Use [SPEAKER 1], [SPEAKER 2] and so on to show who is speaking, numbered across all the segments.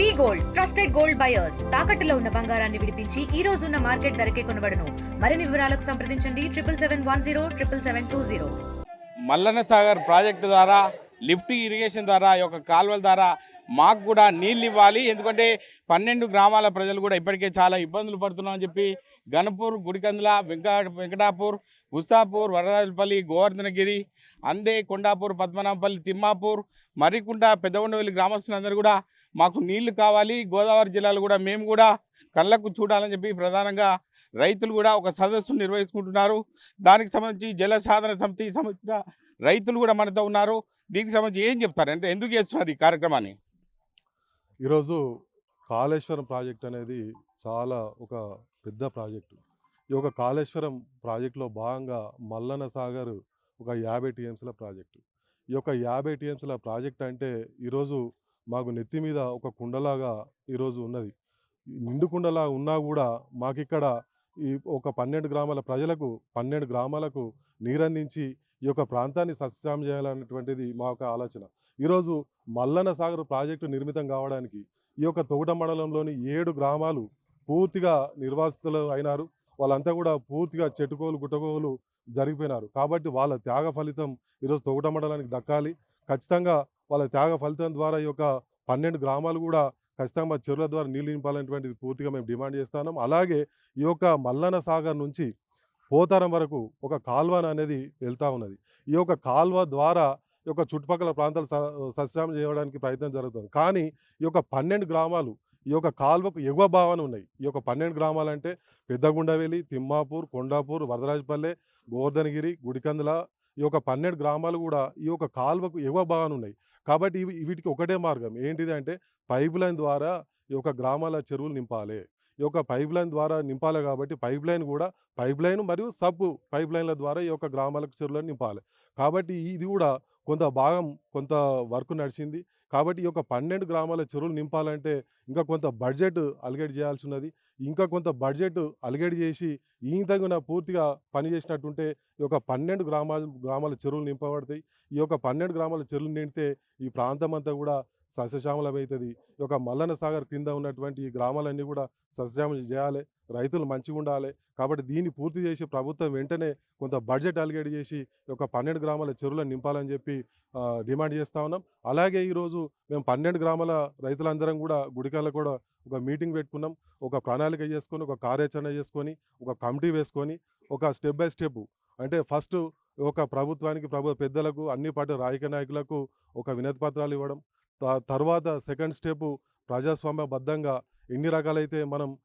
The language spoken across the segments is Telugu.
[SPEAKER 1] We gold trusted gold buyers. తాకట్టులో ఉన్న బంగారాన్ని విడిపించి ఈ రోజు ఉన్న మార్కెట్ ధరకే కొనబడను. మరిన్ని వివరాలకు సంప్రదించండి. Triple seven one zero triple seven two zero.
[SPEAKER 2] Mallanna Sagar project ద్వారా లిఫ్ట్ ఇరిగేషన్ ద్వారా ఈ యొక్క కాలువల ద్వారా మాకు కూడా నీళ్ళు ఇవ్వాలి. ఎందుకంటే పన్నెండు గ్రామాల ప్రజలు కూడా ఇప్పటికే చాలా ఇబ్బందులు పడుతున్నామని చెప్పి గణపూర్ గుడికందుల వెంకట వెంకటాపూర్ గుస్తాపూర్ వరదాజపల్లి గోవర్ధనగిరి అందే కొండాపూర్ పద్మనాభపల్లి తిమ్మాపూర్ మరికుంట పెద్దగొండవల్లి గ్రామస్తులందరూ కూడా మాకు నీళ్ళు కావాలి గోదావరి జిల్లాలో కూడా మేము కూడా కళ్ళకు చూడాలని చెప్పి ప్రధానంగా రైతులు కూడా ఒక సదస్సు నిర్వహించుకుంటున్నారు. దానికి సంబంధించి జల సాధన సమితి సంబంధించిన రైతులు కూడా మనతో ఉన్నారు. దీనికి సంబంధించి ఏం చెప్తారు? అంటే ఎందుకు చేస్తున్నారు ఈ కార్యక్రమాన్ని?
[SPEAKER 3] ఈరోజు కాళేశ్వరం ప్రాజెక్ట్ అనేది చాలా ఒక పెద్ద ప్రాజెక్టు. ఈ యొక్క కాళేశ్వరం ప్రాజెక్టులో భాగంగా మల్లన్న సాగర్ ఒక యాభై టీఎంసీల ప్రాజెక్టు. ఈ యొక్క యాభై టీఎంసీల ప్రాజెక్ట్ అంటే ఈరోజు మాకు నెత్తి మీద ఒక కుండలాగా ఈరోజు ఉన్నది. నిండు కుండలా ఉన్నా కూడా మాకిక్కడ ఈ ఒక పన్నెండు గ్రామాల ప్రజలకు పన్నెండు గ్రామాలకు నీరందించి ఈ యొక్క ప్రాంతాన్ని సస్యాం చేయాలన్నటువంటిది మా యొక్క ఆలోచన. ఈరోజు మల్లన్న సాగర్ ప్రాజెక్టు నిర్మితం కావడానికి ఈ యొక్క తొగుట మండలంలోని ఏడు గ్రామాలు పూర్తిగా నిర్వాసితులు అయినారు. వాళ్ళంతా కూడా పూర్తిగా చెట్టుకోలు గుట్టకోలు జరిగిపోయినారు. కాబట్టి వాళ్ళ త్యాగ ఫలితం ఈరోజు తొగుట మండలానికి దక్కాలి. ఖచ్చితంగా వాళ్ళ త్యాగ ఫలితం ద్వారా ఈ యొక్క పన్నెండు గ్రామాలు కూడా ఖచ్చితంగా మా చెరువుల ద్వారా నీళ్ళు నింపాలనేటువంటిది పూర్తిగా మేము డిమాండ్ చేస్తున్నాం. అలాగే ఈ యొక్క మల్లన సాగర్ నుంచి పోతారం వరకు ఒక కాల్వ అనేది వెళ్తూ ఉన్నది. ఈ యొక్క కాల్వ ద్వారా ఈ యొక్క చుట్టుపక్కల ప్రాంతాలు స- సస్యామం చేయడానికి ప్రయత్నం జరుగుతుంది. కానీ ఈ యొక్క పన్నెండు గ్రామాలు ఈ యొక్క కాల్వకు ఎగువ భావన ఉన్నాయి. ఈ యొక్క పన్నెండు గ్రామాలంటే పెద్దగుండవెలి తిమ్మాపూర్ కొండాపూర్ వరదరాజపల్లె గోవర్ధనగిరి గుడికందుల ఈ యొక్క పన్నెండు గ్రామాలు కూడా ఈ యొక్క కాల్వకు ఎగువ భావన ఉన్నాయి. కాబట్టి ఇవి వీటికి ఒకటే మార్గం. ఏంటిది అంటే పైప్ లైన్ ద్వారా ఈ యొక్క గ్రామాల చెరువులు నింపాలి. ఈ యొక్క పైప్ లైన్ ద్వారా నింపాలి కాబట్టి పైప్ లైన్ కూడా పైప్ లైన్ మరియు సబ్ పైప్ లైన్ల ద్వారా ఈ యొక్క గ్రామాలకు చెరువులను నింపాలి. కాబట్టి ఇది కూడా కొంత భాగం కొంత వర్క్ నడిచింది. కాబట్టి ఈ యొక్క పన్నెండు గ్రామాల చెరువులు నింపాలంటే ఇంకా కొంత బడ్జెట్ అలిగేట్ చేయాల్సి ఉన్నది ఇంకా కొంత బడ్జెట్ అలిగేట్ చేసి ఈ తగిన పూర్తిగా పని చేసినట్టుంటే ఈ యొక్క పన్నెండు గ్రామాల గ్రామాల చెరువులు నింపబడతాయి. ఈ యొక్క పన్నెండు గ్రామాల చెరువులు నిండితే ఈ ప్రాంతం అంతా కూడా సస్యశ్యామలమవుతుంది ఈ యొక్క మల్లన సాగర్ క్రింద ఉన్నటువంటి ఈ గ్రామాలన్నీ కూడా సస్యశ్యామలం చేయాలి. రైతులు మంచిగా ఉండాలి. కాబట్టి దీన్ని పూర్తి చేసి ప్రభుత్వం వెంటనే కొంత బడ్జెట్ అలిగేట్ చేసి ఒక పన్నెండు గ్రామాల చెరువులను నింపాలని చెప్పి డిమాండ్ చేస్తా ఉన్నాం. అలాగే ఈరోజు మేము పన్నెండు గ్రామాల రైతులందరం కూడా గుడికాల కూడా ఒక మీటింగ్ పెట్టుకున్నాం. ఒక ప్రణాళిక చేసుకొని ఒక కార్యాచరణ చేసుకొని ఒక కమిటీ వేసుకొని ఒక స్టెప్ బై స్టెప్ అంటే ఫస్ట్ ఒక ప్రభుత్వానికి ప్రభు పెద్దలకు అన్ని పార్టీ రాజకీయ నాయకులకు ఒక వినతి పత్రాలు ఇవ్వడం. త- తర్వాత సెకండ్ స్టెప్ ప్రజాస్వామ్యబద్ధంగా ఎన్ని రకాలైతే మనం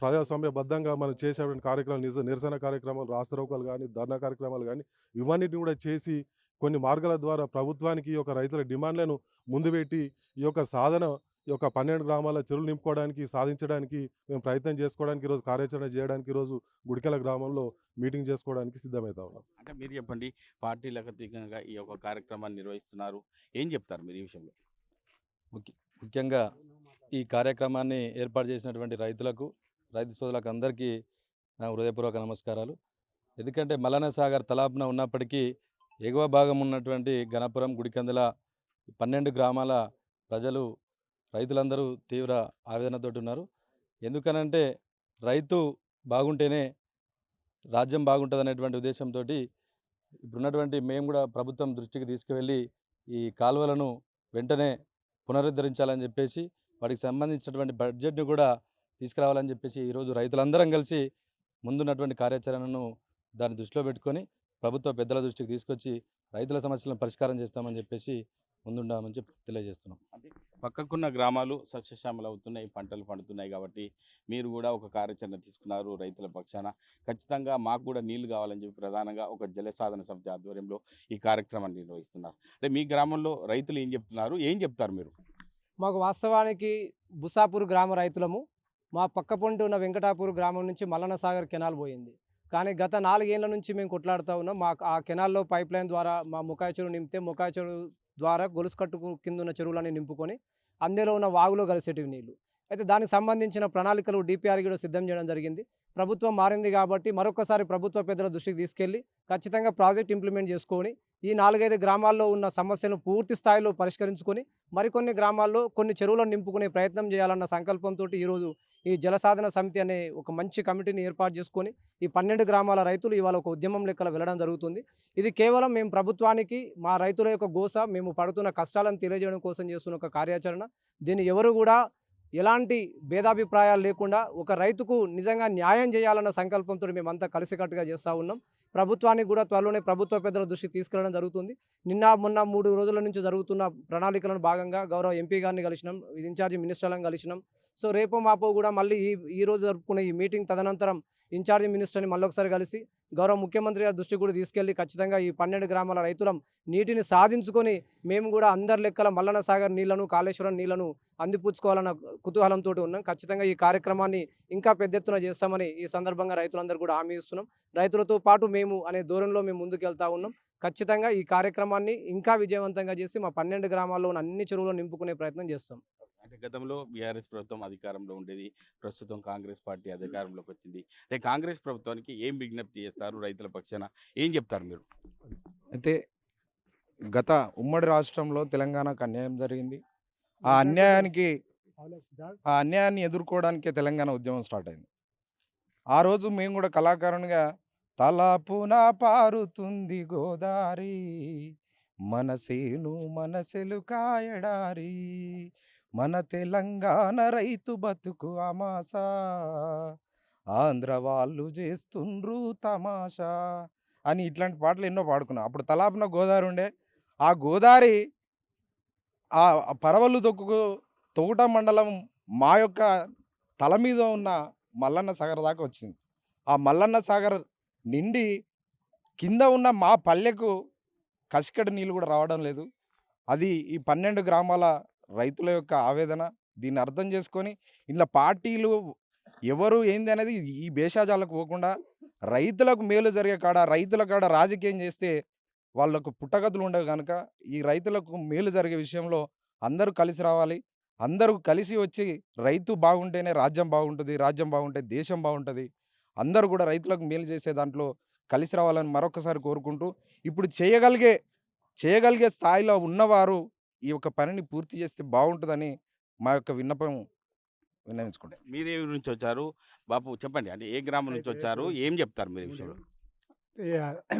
[SPEAKER 3] ప్రజాస్వామ్యబద్ధంగా మనం చేసేటువంటి కార్యక్రమాలు నిరస నిరసన కార్యక్రమాలు రాష్ట్రోకాలు కానీ ధర్నా కార్యక్రమాలు కానీ ఇవన్నిటిని కూడా చేసి కొన్ని మార్గాల ద్వారా ప్రభుత్వానికి ఈ యొక్క రైతుల డిమాండ్లను ముందు పెట్టి ఈ యొక్క సాధన ఈ యొక్క పన్నెండు గ్రామాల చెరువులు నింపుకోవడానికి సాధించడానికి మేము ప్రయత్నం చేసుకోవడానికి ఈరోజు కార్యాచరణ చేయడానికి ఈరోజు గుడికల గ్రామంలో మీటింగ్ చేసుకోవడానికి సిద్ధమవుతా ఉన్నాం.
[SPEAKER 2] అంటే మీరు చెప్పండి పార్టీలకు అతీతంగా ఈ యొక్క కార్యక్రమాన్ని నిర్వహిస్తున్నారు. ఏం చెప్తారు మీరు ఈ విషయంలో?
[SPEAKER 4] ముఖ్యంగా ఈ కార్యక్రమాన్ని ఏర్పాటు చేసినటువంటి రైతులకు రైతు సోదరులకు అందరికీ నా హృదయపూర్వక నమస్కారాలు. ఎందుకంటే మల్లన్న సాగర్ తలాపున ఉన్నప్పటికీ ఎగువ భాగం ఉన్నటువంటి గణపురం గుడికందుల పన్నెండు గ్రామాల ప్రజలు రైతులందరూ తీవ్ర ఆవేదనతో ఉన్నారు. ఎందుకనంటే రైతు బాగుంటేనే రాజ్యం బాగుంటుంది అనేటువంటి ఉద్దేశంతో ఇప్పుడున్నటువంటి మేము కూడా ప్రభుత్వం దృష్టికి తీసుకువెళ్ళి ఈ కాలువలను వెంటనే పునరుద్ధరించాలని చెప్పేసి వాటికి సంబంధించినటువంటి బడ్జెట్ను కూడా తీసుకురావాలని చెప్పేసి ఈరోజు రైతులందరం కలిసి ముందున్నటువంటి కార్యాచరణను దాన్ని దృష్టిలో పెట్టుకొని ప్రభుత్వ పెద్దల దృష్టికి తీసుకొచ్చి రైతుల సమస్యలను పరిష్కారం చేస్తామని చెప్పేసి ముందుండామని చెప్పి తెలియజేస్తున్నాం.
[SPEAKER 2] అంటే పక్కకున్న గ్రామాలు సస్యశ్యామలు అవుతున్నాయి పంటలు పండుతున్నాయి కాబట్టి మీరు కూడా ఒక కార్యాచరణ తీసుకున్నారు రైతుల పక్షాన. ఖచ్చితంగా మాకు కూడా నీళ్ళు కావాలని చెప్పి ప్రధానంగా ఒక జల సాధన సమితి ఆధ్వర్యంలో ఈ కార్యక్రమాన్ని నిర్వహిస్తున్నారు. అంటే మీ గ్రామంలో రైతులు ఏం చెప్తున్నారు? ఏం చెప్తారు మీరు?
[SPEAKER 5] మాకు వాస్తవానికి బుసాపూర్ గ్రామ రైతులము. మా పక్క పొంటి ఉన్న వెంకటాపూర్ గ్రామం నుంచి మల్లన్న సాగర్ కెనాల్ పోయింది. కానీ గత నాలుగేళ్ళ నుంచి మేము కొట్లాడుతూ ఉన్నాం. మా ఆ కెనాల్లో పైప్ లైన్ ద్వారా మా ముకాయ చెరువు నింపితే ముకాయ చెరువు ద్వారా గొలుసు కట్టుకు కింద ఉన్న చెరువులన్నీ నింపుకొని అందులో ఉన్న వాగులో కలిసేటివి నీళ్ళు అయితే దానికి సంబంధించిన ప్రణాళికలు డిపిఆర్ కూడా సిద్ధం చేయడం జరిగింది. ప్రభుత్వం మారింది కాబట్టి మరొకసారి ప్రభుత్వ పెద్దల దృష్టికి తీసుకెళ్ళి ఖచ్చితంగా ప్రాజెక్ట్ ఇంప్లిమెంట్ చేసుకొని ఈ నాలుగైదు గ్రామాల్లో ఉన్న సమస్యలను పూర్తి స్థాయిలో పరిష్కరించుకొని మరికొన్ని గ్రామాల్లో కొన్ని చెరువులను నింపుకునే ప్రయత్నం చేయాలన్న సంకల్పంతో ఈరోజు ఈ జలసాధన సమితి అనే ఒక మంచి కమిటీని ఏర్పాటు చేసుకొని ఈ పన్నెండు గ్రామాల రైతులు ఇవాళ ఒక ఉద్యమం లెక్కల వెళ్ళడం జరుగుతుంది. ఇది కేవలం మేము ప్రభుత్వానికి మా రైతుల యొక్క గోస మేము పడుతున్న కష్టాలను తెలియజేయడం కోసం చేస్తున్న ఒక కార్యాచరణ. దీన్ని ఎవరు కూడా ఎలాంటి భేదాభిప్రాయాలు లేకుండా ఒక రైతుకు నిజంగా న్యాయం చేయాలన్న సంకల్పంతో మేమంతా కలిసికట్టుగా చేస్తూ ఉన్నాం. ప్రభుత్వానికి కూడా త్వరలోనే ప్రభుత్వ పెద్దల దృష్టికి తీసుకెళ్ళడం జరుగుతుంది. నిన్న మొన్న మూడు రోజుల నుంచి జరుగుతున్న ప్రణాళికలను భాగంగా గౌరవ ఎంపీ గారిని కలిసినాం ఇన్ఛార్జి మినిస్టర్లను కలిసినాం. సో రేపు మాపో కూడా మళ్ళీ ఈ ఈ రోజు జరుపుకునే ఈ మీటింగ్ తదనంతరం ఇన్ఛార్జి మినిస్టర్ని మళ్ళొకసారి కలిసి గౌరవ ముఖ్యమంత్రి గారి దృష్టి కూడా తీసుకెళ్ళి ఖచ్చితంగా ఈ పన్నెండు గ్రామాల రైతులం నీటిని సాధించుకొని మేము కూడా అందరి లెక్కల మల్లన సాగర్ నీళ్ళను కాళేశ్వరం నీళ్ళను అందిపుచ్చుకోవాలన్న కుతూహలంతో ఉన్నాం. ఖచ్చితంగా ఈ కార్యక్రమాన్ని ఇంకా పెద్ద ఎత్తున చేస్తామని ఈ సందర్భంగా రైతులందరూ కూడా హామీ ఇస్తున్నాం. రైతులతో పాటు మేము అనే ధోరణిలో మేము ముందుకెళ్తా ఉన్నాం. ఖచ్చితంగా ఈ కార్యక్రమాన్ని ఇంకా విజయవంతంగా చేసి మా పన్నెండు గ్రామాల్లో ఉన్న అన్ని చెరువులను నింపుకునే ప్రయత్నం చేస్తాం.
[SPEAKER 2] అంటే గతంలో బీఆర్ఎస్ ప్రభుత్వం అధికారంలో ఉండేది ప్రస్తుతం కాంగ్రెస్ పార్టీ అధికారంలోకి వచ్చింది. అంటే కాంగ్రెస్ ప్రభుత్వానికి ఏం విజ్ఞప్తి చేస్తారు రైతుల పక్షాన? ఏం చెప్తారు మీరు?
[SPEAKER 6] అయితే గత ఉమ్మడి రాష్ట్రంలో తెలంగాణకు అన్యాయం జరిగింది. ఆ అన్యాయానికి ఆ అన్యాయాన్ని ఎదుర్కోవడానికే తెలంగాణ ఉద్యమం స్టార్ట్ అయింది. ఆ రోజు మేము కూడా కళాకారునిగా తలపున పారుతుంది గోదారి మనసేను మనసెలు కాయడారి. మన తెలంగాణ రైతు బతుకు అమాసా ఆంధ్ర వాళ్ళు చేస్తుండ్రు తమాషా అని ఇట్లాంటి పాటలు ఎన్నో పాడుకున్నాం. అప్పుడు తలాపున గోదావరి ఉండే. ఆ గోదావరి ఆ పరవళ్ళు తొక్కు తొగుట మండలం మా యొక్క తల మీద ఉన్న మల్లన్న సాగర్ దాకా వచ్చింది. ఆ మల్లన్న సాగర్ నిండి కింద ఉన్న మా పల్లెకు కసికడి నీళ్ళు కూడా రావడం లేదు. అది ఈ పన్నెండు గ్రామాల రైతుల యొక్క ఆవేదన. దీన్ని అర్థం చేసుకొని ఇలా పార్టీలు ఎవరు ఏంది అనేది ఈ భేషాజాలకు పోకుండా రైతులకు మేలు జరిగే కాడ రైతుల కాడ రాజకీయం చేస్తే వాళ్ళకు పుట్టగతులు ఉండవు కనుక ఈ రైతులకు మేలు జరిగే విషయంలో అందరూ కలిసి రావాలి. అందరూ కలిసి వచ్చి రైతు బాగుంటేనే రాజ్యం బాగుంటుంది రాజ్యం బాగుంటే దేశం బాగుంటుంది. అందరూ కూడా రైతులకు మేలు చేసే దాంట్లో కలిసి రావాలని మరొకసారి కోరుకుంటూ ఇప్పుడు చేయగలిగే చేయగలిగే స్థాయిలో ఉన్నవారు ఈ యొక్క పనిని పూర్తి చేస్తే బాగుంటుందని మా యొక్క విన్నపం విన్నవించుకుంటాం.
[SPEAKER 2] మీరు నుంచి వచ్చారు బాపు చెప్పండి అంటే ఏ గ్రామం నుంచి వచ్చారు ఏం చెప్తారు మీరు విషయంలో?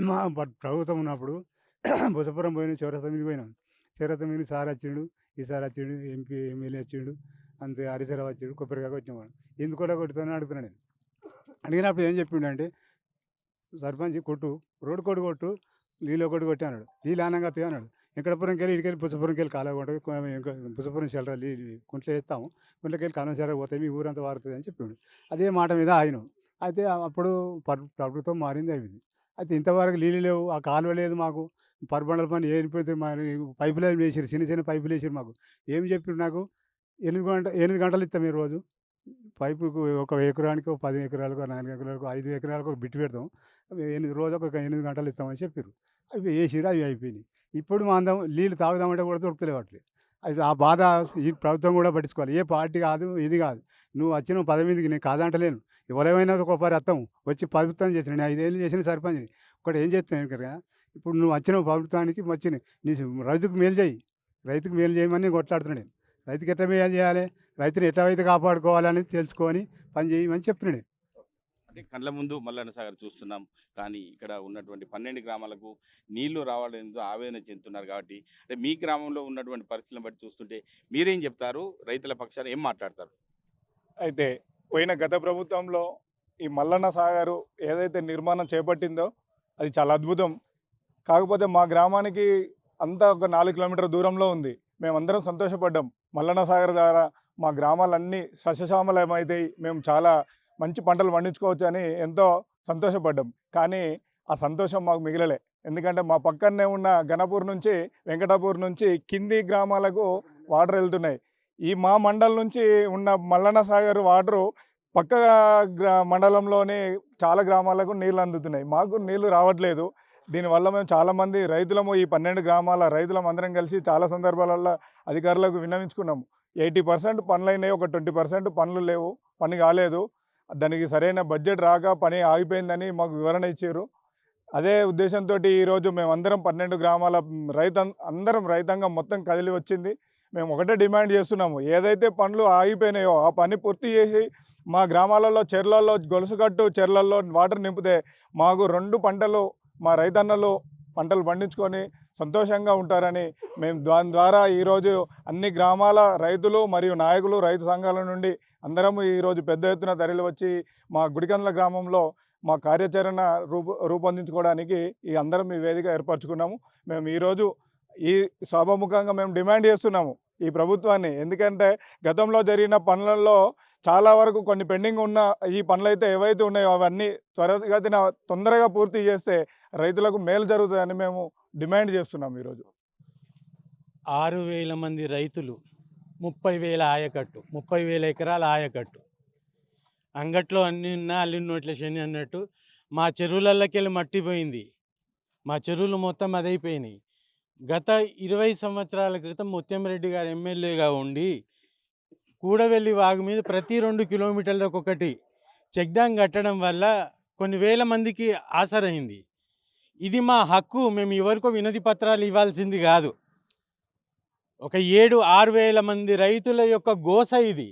[SPEAKER 7] మా ప్రభుత్వం ఉన్నప్పుడు బుసపురం పోయిన చౌరస్తా మీద పోయినాం. చౌరస్తా మీద సార్ వచ్చిండు ఈ సార్ వచ్చిండు ఎంపీ ఎమ్మెల్యే వచ్చిండు అంతే హరిసరావు వచ్చిండు కొబ్బరికాయ వచ్చిన వాడు ఎందుకు కూడా కొట్టుతానని అడుగుతున్నాను నేను. అడిగినప్పుడు ఏం చెప్పిండు అంటే సర్పంచ్ కొట్టు రోడ్డు కొట్టు కొట్టు నీళ్ళు ఒకటి కొట్టి అన్నాడు. నీళ్ళు ఆనంగా అన్నాడు. వెంకటపురంకి వెళ్ళి ఇటుకెళ్ళి పుచ్చపురంకి వెళ్ళి కాలువ కొట్టదు పుచ్చపురం షెల్టర్ కుంట్లో వేస్తాము కుంట్లోకి వెళ్ళి కాలం షెల్టర్ పోతే మీ ఊరంతా వారుతుంది అని చెప్పిండు అదే మాట మీద ఆయన అయితే అప్పుడు ప్రభుత్వం మారింది అయింది అయితే ఇంతవరకు నీళ్ళు లేవు ఆ కాలువ లేదు మాకు. పరబండల పని ఏరిపోతే మరి పైపు లైన్ వేసారు చిన్న చిన్న పైపులు వేసారు మాకు. ఏం చెప్పారు నాకు? ఎనిమిది గంట ఎనిమిది గంటలు ఇస్తాం ఈ రోజు పైపుకు ఒక ఎకరానికి ఒక పది ఎకరాలకు నాలుగు ఎకరాలకు ఐదు ఎకరాలకు ఒక బిట్టు పెడతాం. ఎనిమిది రోజు ఒక ఎనిమిది గంటలు ఇస్తామని చెప్పారు అవి వేసిరు అవి అయిపోయినాయి. ఇప్పుడు మా అందం నీళ్ళు తాగుదామంటే కూడా దొరుకుతలేవు అట్లే. అది ఆ బాధ ఈ ప్రభుత్వం కూడా పట్టించుకోవాలి. ఏ పార్టీ కాదు ఇది కాదు. నువ్వు వచ్చిన పదవిందికి నేను కాదంటలేను. ఎవరేమైనా ఒక పరి అత్తం వచ్చి ప్రభుత్వం చేసిన నేను ఐదేళ్ళు చేసిన సర్పంచ్ని. ఒకటి ఏం చేస్తున్నాను కదా ఇప్పుడు నువ్వు వచ్చిన ప్రభుత్వానికి వచ్చి నీ రైతుకు మేలు చేయి. రైతుకు మేలు చేయమని కొట్లాడుతున్నాడు. కొట్లాడుతున్నాను నేను రైతుకి ఎట్లా మేలు చేయాలి? రైతుని ఎట్లా అయితే కాపాడుకోవాలని తెలుసుకొని పని చేయమని చెప్తున్నాను నేను
[SPEAKER 2] అంటే కళ్ళ ముందు మల్లన్న సాగర్ చూస్తున్నాం. కానీ ఇక్కడ ఉన్నటువంటి పన్నెండు గ్రామాలకు నీళ్ళు రావడంతో ఆవేదన చెందుతున్నారు కాబట్టి అంటే మీ గ్రామంలో ఉన్నటువంటి పరిస్థితులను బట్టి చూస్తుంటే మీరేం చెప్తారు? రైతుల పక్షాన ఏం మాట్లాడతారు?
[SPEAKER 8] అయితే పోయిన గత ప్రభుత్వంలో ఈ మల్లన్న సాగరు ఏదైతే నిర్మాణం చేపట్టిందో అది చాలా అద్భుతం. కాకపోతే మా గ్రామానికి అంతా ఒక నాలుగు కిలోమీటర్ దూరంలో ఉంది. మేమందరం సంతోషపడ్డాం. మల్లన్న సాగర్ ద్వారా మా గ్రామాలన్నీ సస్యశ్యామలమైతాయి మేము చాలా మంచి పంటలు పండించుకోవచ్చు అని ఎంతో సంతోషపడ్డాం. కానీ ఆ సంతోషం మాకు మిగిలలే. ఎందుకంటే మా పక్కనే ఉన్న గణపూర్ నుంచి వెంకటాపూర్ నుంచి కింది గ్రామాలకు వాటర్ వెళ్తున్నాయి. ఈ మా మండలం నుంచి ఉన్న మల్లన్న సాగర్ వాటరు పక్క గ్రా మండలంలోని చాలా గ్రామాలకు నీళ్ళు అందుతున్నాయి. మాకు నీళ్ళు రావట్లేదు. దీనివల్ల మేము చాలామంది రైతులము ఈ పన్నెండు గ్రామాల రైతులం అందరం కలిసి చాలా సందర్భాలలో అధికారులకు విన్నవించుకున్నాము. ఎయిటీ పర్సెంట్ పనులు అయినాయి ఒక ట్వంటీ పర్సెంట్ పనులు లేవు పని కాలేదు. దానికి సరైన బడ్జెట్ రాక పని ఆగిపోయిందని మాకు వివరణ ఇచ్చారు. అదే ఉద్దేశంతో ఈరోజు మేమందరం పన్నెండు గ్రామాల రైత అందరం రైతాంగం మొత్తం కదిలి వచ్చింది. మేము ఒకటే డిమాండ్ చేస్తున్నాము. ఏదైతే పనులు ఆగిపోయినాయో ఆ పని పూర్తి చేసి మా గ్రామాలలో చెర్లలో గొలుసుకట్టు చెర్లలో వాటర్ నింపితే మాకు రెండు పంటలు మా రైతన్నలు పంటలు పండించుకొని సంతోషంగా ఉంటారని మేము దాని ద్వారా ఈరోజు అన్ని గ్రామాల రైతులు మరియు నాయకులు రైతు సంఘాల నుండి అందరము ఈరోజు పెద్ద ఎత్తున తరలి వచ్చి మా గుడికందల గ్రామంలో మా కార్యాచరణ రూప రూపొందించుకోవడానికి ఈ అందరం ఈ వేదిక ఏర్పరచుకున్నాము. మేము ఈరోజు ఈ సభాముఖంగా మేము డిమాండ్ చేస్తున్నాము ఈ ప్రభుత్వాన్ని. ఎందుకంటే గతంలో జరిగిన పనులలో చాలా వరకు కొన్ని పెండింగ్ ఉన్న ఈ పనులు అయితే ఏవైతే ఉన్నాయో అవన్నీ త్వరగతిన తొందరగా పూర్తి చేస్తే రైతులకు మేలు జరుగుతుందని మేము డిమాండ్ చేస్తున్నాం ఈరోజు.
[SPEAKER 9] ఆరు వేల మంది రైతులు ముప్పై వేల ఆయకట్టు ముప్పై వేల ఎకరాల ఆయకట్టు. అంగట్లో అన్ని ఉన్నా అల్లిన నోట్ల శని అన్నట్టు మా చెరువులలోకి వెళ్ళి మా చెరువులు మొత్తం అదైపోయినాయి. గత ఇరవై సంవత్సరాల క్రితం ముత్యంరెడ్డి గారు ఎమ్మెల్యేగా ఉండి కూడవెల్లి వాగు మీద ప్రతి రెండు కిలోమీటర్లకు ఒకటి చెక్ డ్యాం కట్టడం వల్ల కొన్ని వేల మందికి ఆసరైంది. ఇది మా హక్కు మేము ఎవరికో వినతి పత్రాలు ఇవ్వాల్సింది కాదు. ఒక ఏడు ఆరు వేల మంది రైతుల యొక్క గోస ఇది.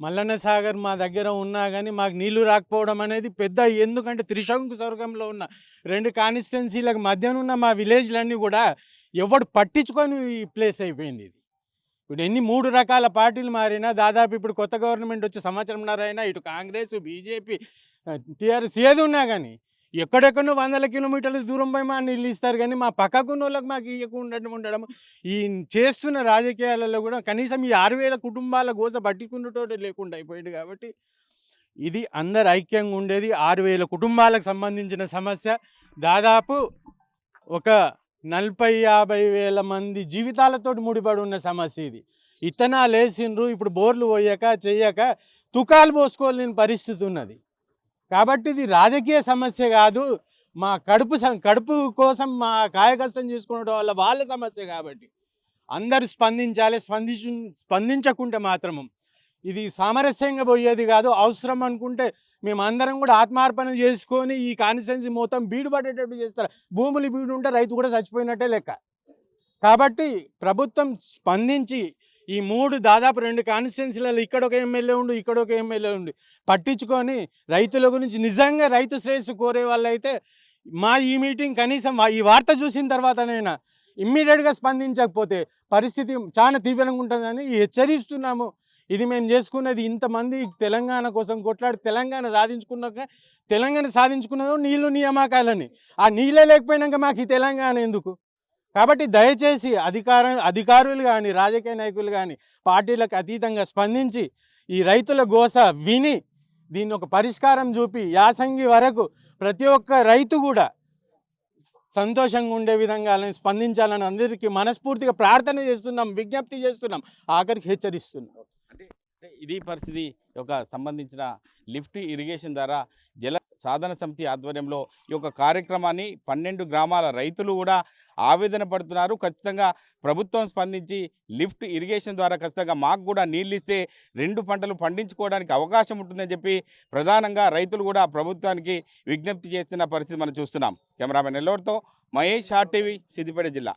[SPEAKER 9] మల్లన్న సాగర్ మా దగ్గర ఉన్నా కానీ మాకు నీళ్ళు రాకపోవడం అనేది పెద్ద ఎందుకంటే త్రిశంకు స్వర్గంలో ఉన్న రెండు కాన్స్టిట్యున్సీలకు మధ్యన ఉన్న మా విలేజ్లన్నీ కూడా ఎవడు పట్టించుకొని ఈ ప్లేస్ అయిపోయింది ఇది. ఇప్పుడు ఎన్ని మూడు రకాల పార్టీలు మారినా దాదాపు ఇప్పుడు కొత్త గవర్నమెంట్ వచ్చే సంవత్సరంన్నర అయినా ఇటు కాంగ్రెస్ బీజేపీ టీఆర్ఎస్ ఏది ఉన్నా కానీ ఎక్కడెక్కడో వందల కిలోమీటర్ల దూరం పోయి మా నీళ్ళు ఇస్తారు కానీ మా పక్కకున్న వాళ్ళకి మాకు ఇవ్వకుండా ఉండడం ఈ చేస్తున్న రాజకీయాలలో కూడా కనీసం ఈ ఆరు వేల కుటుంబాల గోస పట్టుకున్నటోటి లేకుండా అయిపోయింది కాబట్టి ఇది అందరు ఐక్యంగా ఉండేది. ఆరు వేల కుటుంబాలకు సంబంధించిన సమస్య. దాదాపు ఒక నలభై యాభై వేల మంది జీవితాలతో ముడిపడి ఉన్న సమస్య ఇది. ఇత్తనాలు వేసిండ్రు ఇప్పుడు బోర్లు పోయాక చెయ్యక తుకాలు పోసుకోలేని పరిస్థితి ఉన్నది. కాబట్టి ఇది రాజకీయ సమస్య కాదు. మా కడుపు సం- కడుపు కోసం మా కాయకష్టం చేసుకోవడం వల్ల వాళ్ళ సమస్య కాబట్టి అందరు స్పందించాలి. స్పందించు స్పందించకుంటే మాత్రము ఇది సామరస్యంగా పోయేది కాదు. అవసరం అనుకుంటే మేము అందరం కూడా ఆత్మార్పణ చేసుకొని ఈ కాన్స్టిట్యున్సీ మొత్తం బీడు పడేటట్టు చేస్తారు. భూములు బీడు ఉంటే రైతు కూడా చచ్చిపోయినట్టే లెక్క. కాబట్టి ప్రభుత్వం స్పందించి ఈ మూడు దాదాపు రెండు కాన్స్టిట్యున్సీలలో ఇక్కడ ఒక ఎమ్మెల్యే ఉండు ఇక్కడ ఒక ఎమ్మెల్యే ఉండు పట్టించుకొని రైతుల గురించి నిజంగా రైతు శ్రేయస్సు కోరే వాళ్ళైతే మా ఈ మీటింగ్ కనీసం ఈ వార్త చూసిన తర్వాతనైనా ఇమ్మీడియట్గా స్పందించకపోతే పరిస్థితి చాలా తీవ్రంగా ఉంటుందని హెచ్చరిస్తున్నాము. ఇది మేము చేసుకున్నది ఇంతమంది తెలంగాణ కోసం కొట్లాడి తెలంగాణ సాధించుకున్నాక తెలంగాణ సాధించుకున్నదో నీళ్ళు నియామకాలని. ఆ నీళ్ళే లేకపోయినాక మాకు ఈ తెలంగాణ ఎందుకు? కాబట్టి దయచేసి అధికార అధికారులు కానీ రాజకీయ నాయకులు కానీ పార్టీలకు అతీతంగా స్పందించి ఈ రైతుల గోస విని దీన్ని ఒక పరిష్కారం చూపి యాసంగి వరకు ప్రతి ఒక్క రైతు కూడా సంతోషంగా ఉండే విధంగా స్పందించాలని అందరికీ మనస్ఫూర్తిగా ప్రార్థన చేస్తున్నాం విజ్ఞప్తి చేస్తున్నాం ఆఖరికి హెచ్చరిస్తున్నాం.
[SPEAKER 2] అంటే అంటే ఇది పరిస్థితి ఒక సంబంధించిన లిఫ్ట్ ఇరిగేషన్ ద్వారా జల సాధన సమితి ఆధ్వర్యంలో ఈ యొక్క కార్యక్రమాన్ని పన్నెండు గ్రామాల రైతులు కూడా ఆవేదన పడుతున్నారు. ఖచ్చితంగా ప్రభుత్వం స్పందించి లిఫ్ట్ ఇరిగేషన్ ద్వారా ఖచ్చితంగా మాకు కూడా నీళ్ళు ఇస్తే రెండు పంటలు పండించుకోవడానికి అవకాశం ఉంటుందని చెప్పి ప్రధానంగా రైతులు కూడా ప్రభుత్వానికి విజ్ఞప్తి చేస్తున్న పరిస్థితి మనం చూస్తున్నాం. కెమెరామెన్ ఎల్లోర్తో మహేష్ ఆర్టీవీ సిద్దిపేట జిల్లా.